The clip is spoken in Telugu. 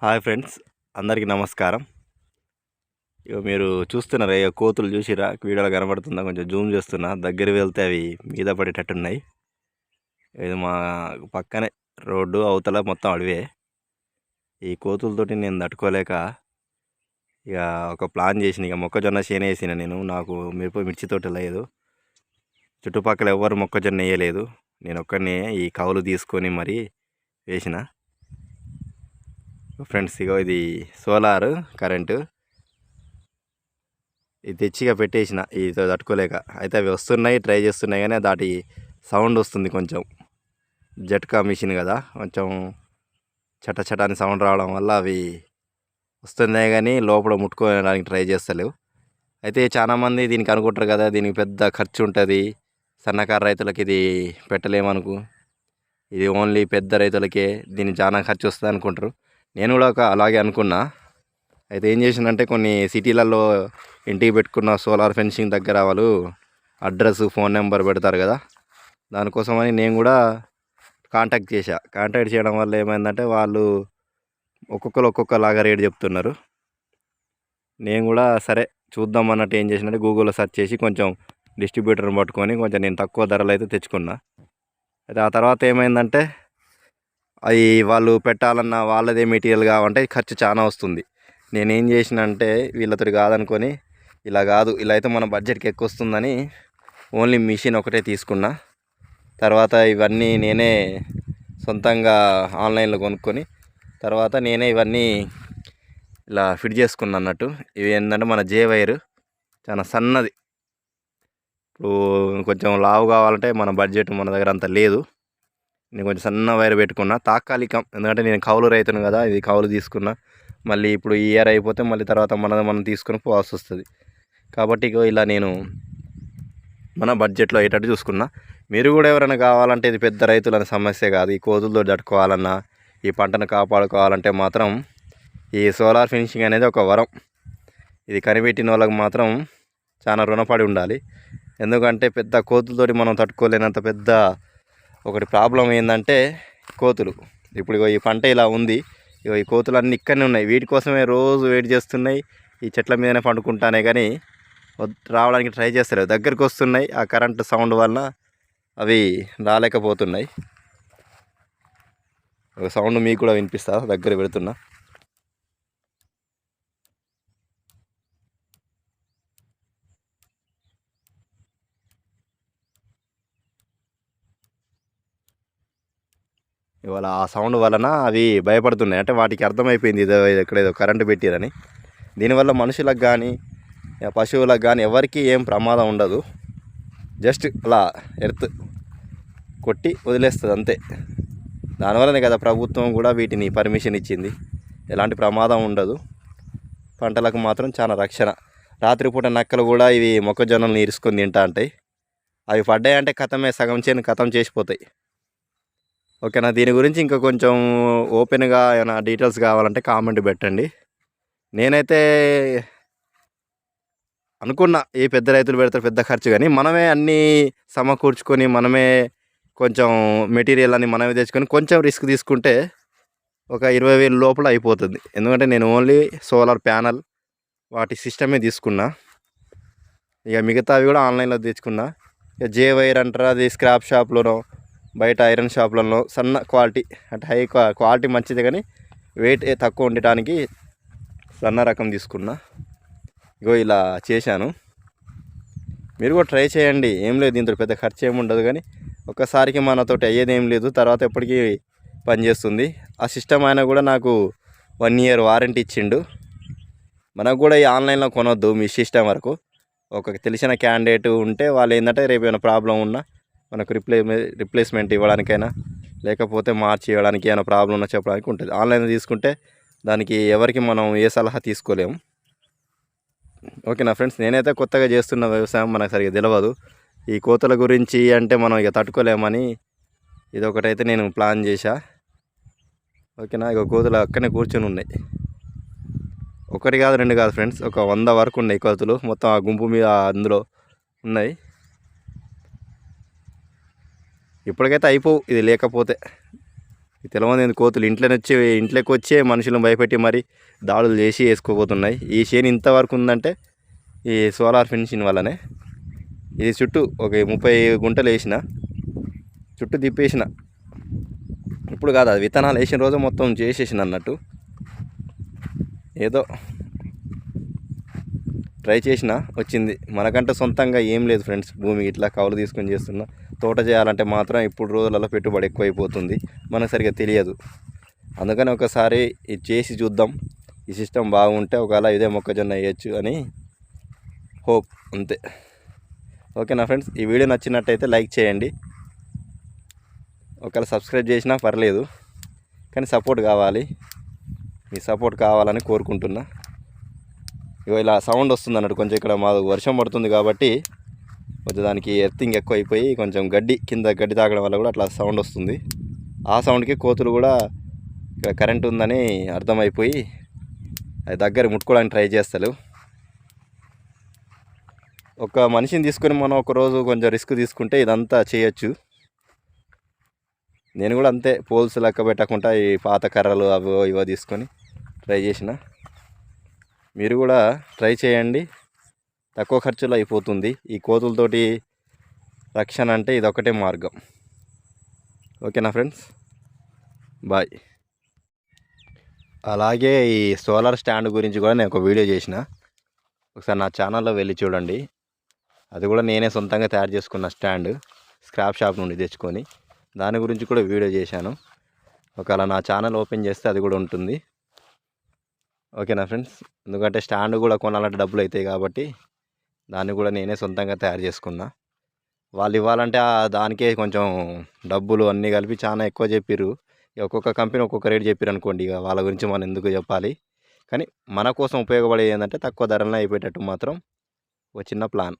హాయ్ ఫ్రెండ్స్ అందరికీ నమస్కారం. ఇక మీరు చూస్తున్నారా ఇక కోతులు చూసిరా వీడియోలో కనబడుతుందా కొంచెం జూమ్ చేస్తున్నా. దగ్గర వెళ్తే అవి మీద పడేటట్టు ఉన్నాయి ఇది మా పక్కనే రోడ్డు అవతల మొత్తం అడవే. ఈ కోతులతోటి నేను తట్టుకోలేక ఇక ఒక ప్లాన్ చేసిన ఇక మొక్కజొన్న చేనే వేసిన నేను. నాకు మిరప మిర్చి తోట లేదు. చుట్టుపక్కల ఎవరు మొక్కజొన్న వేయలేదు. నేను ఒక్కడిని ఈ కవులు తీసుకొని మరి వేసిన. ఫ్రెండ్స్ ఇగో ఇది సోలార్ కరెంటు. ఇది తెచ్చిగా పెట్టేసిన ఇది తట్టుకోలేక. అయితే అవి వస్తున్నాయి ట్రై చేస్తున్నాయి కానీ దాటి సౌండ్ వస్తుంది కొంచెం. జట్కా మిషన్ కదా కొంచెం చట చటాని సౌండ్ రావడం వల్ల అవి వస్తున్నాయి కానీ లోపల ముట్టుకోవడానికి ట్రై చేస్తలేవు. అయితే చాలామంది దీనికి అనుకుంటారు కదా దీనికి పెద్ద ఖర్చు ఉంటుంది. సన్నకారు రైతులకి ఇది పెట్టలేమనుకు. ఇది ఓన్లీ పెద్ద రైతులకే దీనికి చాలా ఖర్చు వస్తుంది అనుకుంటారు నేను కూడా ఒక అలాగే అనుకున్నా. అయితే ఏం చేసిందంటే కొన్ని సిటీలలో ఇంటికి పెట్టుకున్న సోలార్ ఫెన్సింగ్ దగ్గర వాళ్ళు అడ్రస్ ఫోన్ నెంబర్ పెడతారు కదా. దానికోసమని నేను కూడా కాంటాక్ట్ చేశా. కాంటాక్ట్ చేయడం వల్ల ఏమైందంటే వాళ్ళు ఒక్కొక్కరు ఒక్కొక్కలాగా రేట్ చెప్తున్నారు. నేను కూడా సరే చూద్దాం అన్నట్టు ఏం చేసినంటే గూగుల్లో సెర్చ్ చేసి కొంచెం డిస్ట్రిబ్యూటర్ని పట్టుకొని కొంచెం నేను తక్కువ ధరలు అయితే తెచ్చుకున్నా. అయితే ఆ తర్వాత ఏమైందంటే అవి వాళ్ళు పెట్టాలన్న వాళ్ళదే మెటీరియల్ కావాలంటే ఖర్చు చాలా వస్తుంది. నేనేం చేసిన అంటే వీళ్ళతో కాదనుకొని ఇలా కాదు ఇలా అయితే మన బడ్జెట్కి ఎక్కువ వస్తుందని ఓన్లీ మిషన్ ఒకటే తీసుకున్నా. తర్వాత ఇవన్నీ నేనే సొంతంగా ఆన్లైన్లో కొనుక్కొని తర్వాత నేనే ఇవన్నీ ఇలా ఫిట్ చేసుకున్నా అన్నట్టు. ఇవి ఏంటంటే మన జే వైర్ చాలా సన్నది. ఇప్పుడు కొంచెం లావు కావాలంటే మన బడ్జెట్ మన దగ్గర అంత లేదు. నేను కొంచెం సన్న వైర్ పెట్టుకున్నా. తాత్కాలికం. ఎందుకంటే నేను కౌలు రైతును కదా ఇది కౌలు తీసుకున్నా. మళ్ళీ ఇప్పుడు ఈ ఇయర్ అయిపోతే మళ్ళీ తర్వాత మనది మనం తీసుకొని పోవాల్సి వస్తుంది. కాబట్టి ఇలా నేను మన బడ్జెట్లో అయ్యేటట్టు చూసుకున్నా. మీరు కూడా ఎవరైనా కావాలంటే ఇది పెద్ద రైతుల సమస్య కాదు. ఈ కోతులతో తట్టుకోవాలన్నా ఈ పంటను కాపాడుకోవాలంటే మాత్రం ఈ సోలార్ ఫినిషింగ్ అనేది ఒక వరం. ఇది కనిపెట్టిన వాళ్ళకి మాత్రం చాలా రుణపడి ఉండాలి. ఎందుకంటే పెద్ద కోతులతోటి మనం తట్టుకోలేనంత పెద్ద ఒకటి ప్రాబ్లం ఏంటంటే కోతులు. ఇప్పుడు ఇగో ఈ పంట ఇలా ఉంది. ఇగో ఈ కోతులు అన్నీ ఇక్కడనే ఉన్నాయి. వీటి కోసమే రోజు వెయిట్ చేస్తున్నాయి. ఈ చెట్ల మీదనే పండుకుంటానే కానీ రావడానికి ట్రై చేస్తారు దగ్గరికి వస్తున్నాయి. ఆ కరెంటు సౌండ్ వలన అవి రాలేకపోతున్నాయి. ఒక సౌండ్ మీకు కూడా వినిపిస్తా. దగ్గర పెడుతున్నా. ఇవాళ ఆ సౌండ్ వలన అవి భయపడుతున్నాయి. అంటే వాటికి అర్థమైపోయింది ఇదో ఇక్కడ ఏదో కరెంటు పెట్టిరని. దీనివల్ల మనుషులకు కానీ పశువులకు కానీ ఎవరికి ఏం ప్రమాదం ఉండదు. జస్ట్ అలా ఎర్త్ కొట్టి వదిలేస్తుంది అంతే. దానివల్లనే కదా ప్రభుత్వం కూడా వీటిని పర్మిషన్ ఇచ్చింది. ఎలాంటి ప్రమాదం ఉండదు. పంటలకు మాత్రం చాలా రక్షణ. రాత్రిపూట నక్కలు కూడా ఇవి మొక్కజొన్నలు ఇరుసుకొని తింటా ఉంటాయి. అవి పడ్డాయంటే కథమే సగం చేను కథం చేసిపోతాయి. ఓకేనా దీని గురించి ఇంకా కొంచెం ఓపెన్గా ఏమైనా డీటెయిల్స్ కావాలంటే కామెంట్ పెట్టండి. నేనైతే అనుకున్నా ఏ పెద్ద రైతులు పెడతారు పెద్ద ఖర్చు కానీ మనమే అన్నీ సమకూర్చుకొని మనమే కొంచెం మెటీరియల్ అని మనమే తెచ్చుకొని కొంచెం రిస్క్ తీసుకుంటే ఒక ఇరవై వేలు లోపల అయిపోతుంది. ఎందుకంటే నేను ఓన్లీ సోలార్ ప్యానల్ వాటి సిస్టమే తీసుకున్నా. ఇక మిగతావి కూడా ఆన్లైన్లో తెచ్చుకున్నా. ఇక జే వైర్ అంటారా అది స్క్రాప్ షాప్లోనో బయట ఐరన్ షాప్లలో సన్న క్వాలిటీ అంటే హై క్వాలిటీ మంచిది కానీ వెయిట్ తక్కువ ఉండటానికి సన్న రకం తీసుకున్నా. ఇగో ఇలా చేశాను. మీరు కూడా ట్రై చేయండి. ఏం లేదు దీంతో పెద్ద ఖర్చు ఏమి ఉండదు కానీ ఒక్కసారికి మనతోటి అయ్యేది ఏం లేదు. తర్వాత ఎప్పటికీ పనిచేస్తుంది ఆ సిస్టమ్ ఆయన కూడా నాకు వన్ ఇయర్ వారంటీ ఇచ్చిండు. మనకు కూడా ఈ ఆన్లైన్లో కొనొద్దు మీ సిస్టమ్ వరకు. ఒక తెలిసిన క్యాండిడేట్ ఉంటే వాళ్ళు ఏంటంటే రేపు ఏమైనా ప్రాబ్లం ఉన్నా మనకు రిప్లే రిప్లేస్మెంట్ ఇవ్వడానికైనా లేకపోతే మార్చి ఇవ్వడానికి ఏమైనా ప్రాబ్లం ఉన్నా చెప్పడానికి ఉంటుంది. ఆన్లైన్ తీసుకుంటే దానికి ఎవరికి మనం ఏ సలహా తీసుకోలేము. ఓకే నా ఫ్రెండ్స్? నేనైతే కొత్తగా చేస్తున్న వ్యవసాయం మనకు సరిగ్గా తెలియదు ఈ కోతల గురించి అంటే మనం ఇక తట్టుకోలేమని ఇదొకటైతే నేను ప్లాన్ చేశా. ఓకేనా? ఇక కోతులు అక్కడనే కూర్చొని ఉన్నాయి. ఒకటి కాదు రెండు కాదు ఫ్రెండ్స్. ఒక వంద వరకు ఉన్నాయి కోతులు. మొత్తం ఆ గుంపు మీద అందులో ఉన్నాయి. ఇప్పటికైతే అయిపోవు ఇది లేకపోతే. ఈ కోతులు ఇంట్లోనే వచ్చి ఇంట్లోకి వచ్చే మనుషులను భయపెట్టి మరి దాడులు చేసి వేసుకోబోతున్నాయి. ఈ చేను ఇంతవరకు ఉందంటే ఈ సోలార్ ఫినిషింగ్ వల్లనే. ఇది చుట్టూ ఒక ముప్పై గుంటలు వేసిన చుట్టూ తిప్పేసిన. ఇప్పుడు కాదు అది విత్తనాలు వేసిన రోజు మొత్తం చేసేసిన అన్నట్టు. ఏదో ట్రై చేసిన వచ్చింది. మనకంటే సొంతంగా ఏం లేదు ఫ్రెండ్స్. భూమి ఇట్లా కౌలు తీసుకొని చేస్తున్నా. తోట చేయాలంటే మాత్రం ఇప్పుడు రోజులలో పెట్టుబడి ఎక్కువైపోతుంది. మనకు సరిగ్గా తెలియదు. అందుకని ఒకసారి ఇది చేసి చూద్దాం. ఈ సిస్టమ్ బాగుంటే ఒకవేళ ఇదే మొక్కజొన్న వేయచ్చు అని హోప్ అంతే. ఓకేనా ఫ్రెండ్స్? ఈ వీడియో నచ్చినట్టయితే లైక్ చేయండి. ఒకవేళ సబ్స్క్రైబ్ చేసినా పర్లేదు. కానీ సపోర్ట్ కావాలి. మీ సపోర్ట్ కావాలని కోరుకుంటున్నా. ఇగో ఇలా సౌండ్ వస్తుంది అన్నట్టు కొంచెం ఇక్కడ మాకు వర్షం పడుతుంది కాబట్టి కొంచెం దానికి ఎర్తింగ్ ఎక్కువ అయిపోయి కొంచెం గడ్డి కింద గడ్డి తాగడం వల్ల కూడా అట్లా సౌండ్ వస్తుంది. ఆ సౌండ్కి కోతులు కూడా ఇక్కడ కరెంట్ ఉందని అర్థమైపోయి అది దగ్గర ముట్టుకోవడానికి ట్రై చేస్తారు ఒక మనిషిని తీసుకొని మనం ఒక రోజు కొంచెం రిస్క్ తీసుకుంటే ఇదంతా చేయొచ్చు. నేను కూడా అంతే పోల్స్ లెక్క పెట్టకుండా ఈ పాత కర్రలు అవో ఇవో తీసుకొని ట్రై చేసిన. మీరు కూడా ట్రై చేయండి. తక్కువ ఖర్చులో అయిపోతుంది. ఈ కోతులతోటి రక్షణ అంటే ఇదొకటే మార్గం. ఓకేనా ఫ్రెండ్స్? బాయ్. అలాగే ఈ సోలార్ స్టాండ్ గురించి కూడా నేను ఒక వీడియో చేసిన. ఒకసారి నా ఛానల్లో వెళ్ళి చూడండి. అది కూడా నేనే సొంతంగా తయారు చేసుకున్న స్టాండ్. స్క్రాప్ షాప్ నుండి తెచ్చుకొని దాని గురించి కూడా వీడియో చేశాను. ఒకవేళ నా ఛానల్ ఓపెన్ చేస్తే అది కూడా ఉంటుంది. ఓకేనా ఫ్రెండ్స్? ఎందుకంటే స్టాండ్ కూడా కొనాలంటే డబ్బులు అవుతాయి కాబట్టి దాన్ని కూడా నేనే సొంతంగా తయారు చేసుకున్నా. వాళ్ళు ఇవ్వాలంటే దానికే కొంచెం డబ్బులు అన్నీ కలిపి చాలా ఎక్కువ చెప్పిర్రు. ఇక ఒక్కొక్క కంపెనీ ఒక్కొక్క రేట్ చెప్పారు అనుకోండి ఇక వాళ్ళ గురించి మనం ఎందుకు చెప్పాలి? కానీ మన కోసం ఉపయోగపడేది ఏంటంటే తక్కువ ధరలో అయిపోయేటట్టు మాత్రం ఒక చిన్న ప్లాన్.